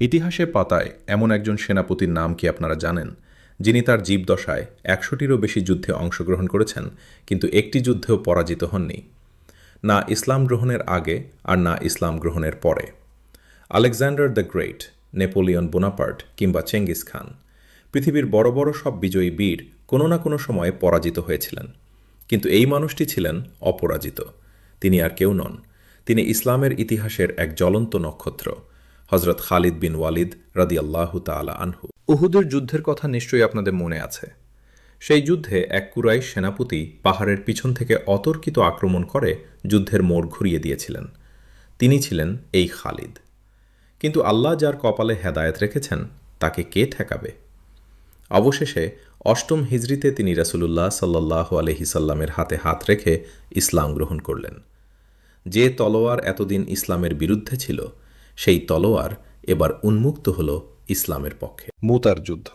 ইতিহাসের পাতায় এমন একজন সেনাপতির নাম কি আপনারা জানেন, যিনি তার জীবদশায় একশোটিরও বেশি যুদ্ধে অংশগ্রহণ করেছেন, কিন্তু একটি যুদ্ধেও পরাজিত হননি? না ইসলাম গ্রহণের আগে আর না ইসলাম গ্রহণের পরে। Alexander the great, Napoleon Bonaparte কিংবা চেঙ্গিস খান, পৃথিবীর বড় বড় সব বিজয়ী বীর কোনো না কোনো সময়ে পরাজিত হয়েছিলেন। কিন্তু এই মানুষটি ছিলেন অপরাজিত। তিনি আর কেউ নন। তিনি ইসলামের ইতিহাসের এক জ্বলন্ত নক্ষত্র। হজরত খালিদ বিন ওয়ালিদ রাদি আল্লাহ তালা আনহু। উহুদের যুদ্ধের কথা নিশ্চয়ই আপনাদের মনে আছে। সেই যুদ্ধে এক কুরাই সেনাপতি পাহাড়ের পিছন থেকে অতর্কিত আক্রমণ করে যুদ্ধের মোড় ঘুরিয়ে দিয়েছিলেন। তিনি ছিলেন এই খালিদ। কিন্তু আল্লাহ যার কপালে হেদায়েত রেখেছেন, তাকে কে ঠেকাবে? অবশেষে অষ্টম হিজড়িতে তিনি রাসুলুল্লাহ সাল্লাহ আলহিসাল্লামের হাতে হাত রেখে ইসলাম গ্রহণ করলেন। যে তলোয়ার এতদিন ইসলামের বিরুদ্ধে ছিল সেই তলোয়ার এবার উন্মুক্ত হল ইসলামের পক্ষে। মুতার যুদ্ধ।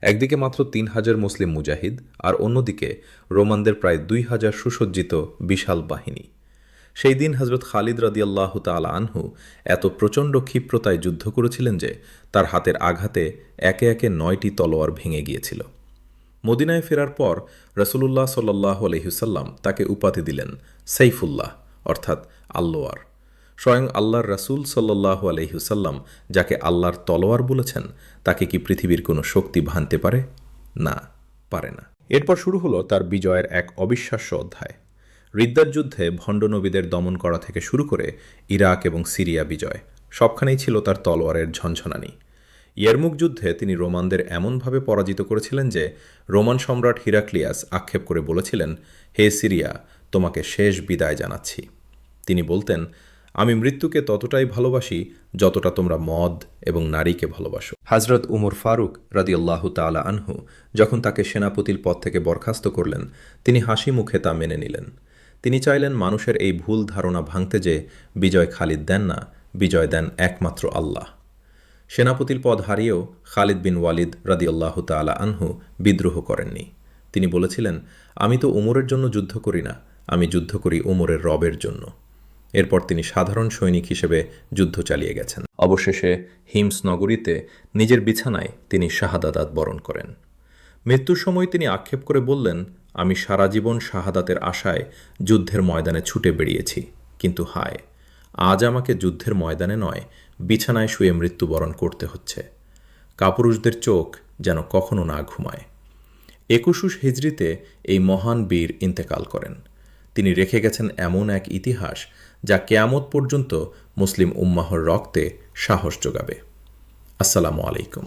একদিকে মাত্র তিন হাজার মুসলিম মুজাহিদ আর অন্যদিকে রোমানদের প্রায় দুই হাজার সুসজ্জিত বিশাল বাহিনী। সেই দিন হজরত খালিদ রাদিয়াল্লাহ তালা আনহু এত প্রচণ্ড ক্ষিপ্রতায় যুদ্ধ করেছিলেন যে তার হাতের আঘাতে একে একে নয়টি তলোয়ার ভেঙে গিয়েছিল। মদিনায় ফেরার পর রসুলুল্লাহ সাল্লাহ আলহিসাল্লাম তাকে উপাধি দিলেন সাইফুল্লাহ, অর্থাৎ আল্লোয়ার। স্বয়ং আল্লাহর রাসূল সাল্লাহ আলহিসাল্লাম যাকে আল্লাহর তলোয়ার বলেছেন, তাকে কি পৃথিবীর কোনো শক্তি ভাঙতে পারে? না পারে না। এরপর শুরু হলো তার বিজয়ের এক অবিশ্বাস্য অধ্যায়। রিদ্দার যুদ্ধে ভণ্ড নবীদের দমন করা থেকে শুরু করে ইরাক এবং সিরিয়া বিজয়, সবখানেই ছিল তার তলোয়ারের ঝনঝনানি। ইয়ারমুক যুদ্ধে তিনি রোমানদের এমনভাবে পরাজিত করেছিলেন যে, রোমান সম্রাট হিরাক্লিয়াস আক্ষেপ করে বলেছিলেন, হে সিরিয়া, তোমাকে শেষ বিদায় জানাচ্ছি। তিনি বলতেন আমি মৃত্যুকে ততটাই ভালোবাসি যতটা তোমরা মদ এবং নারীকে ভালোবাসো। হাজরত উমর ফারুক রাদিয়াল্লাহ তালা আনহু যখন তাকে সেনাপতির পদ থেকে বরখাস্ত করলেন, তিনি হাসি মুখে তা মেনে নিলেন। তিনি চাইলেন মানুষের এই ভুল ধারণা ভাঙতে যে বিজয় খালিদ দেন না, বিজয় দেন একমাত্র আল্লাহ। সেনাপতির পদ হারিয়েও খালিদ বিন ওয়ালিদ রাদিয়াল্লাহ তালা আনহু বিদ্রোহ করেননি। তিনি বলেছিলেন, আমি তো উমরের জন্য যুদ্ধ করি না, আমি যুদ্ধ করি উমরের রবের জন্য। এরপর তিনি সাধারণ সৈনিক হিসেবে যুদ্ধ চালিয়ে গেছেন। অবশেষে হিমস নগরীতে নিজের বিছানায় তিনি শাহাদাত বরণ করেন। মৃত্যুর সময় তিনি আক্ষেপ করে বললেন, আমি সারা জীবন শাহাদাতের আশায় যুদ্ধের ময়দানে ছুটে বেরিয়েছি কিন্তু হায়, আজ আমাকে যুদ্ধের ময়দানে নয়, বিছানায় শুয়ে মৃত্যুবরণ করতে হচ্ছে। কাপুরুষদের চোখ যেন কখনো না ঘুমায়। একুশুশ হিজড়িতে এই মহান বীর ইন্তেকাল করেন। তিনি রেখে গেছেন এমন এক ইতিহাস যা কেয়ামত পর্যন্ত মুসলিম উম্মাহর রক্তে সাহস যোগাবে। আসসালামু আলাইকুম।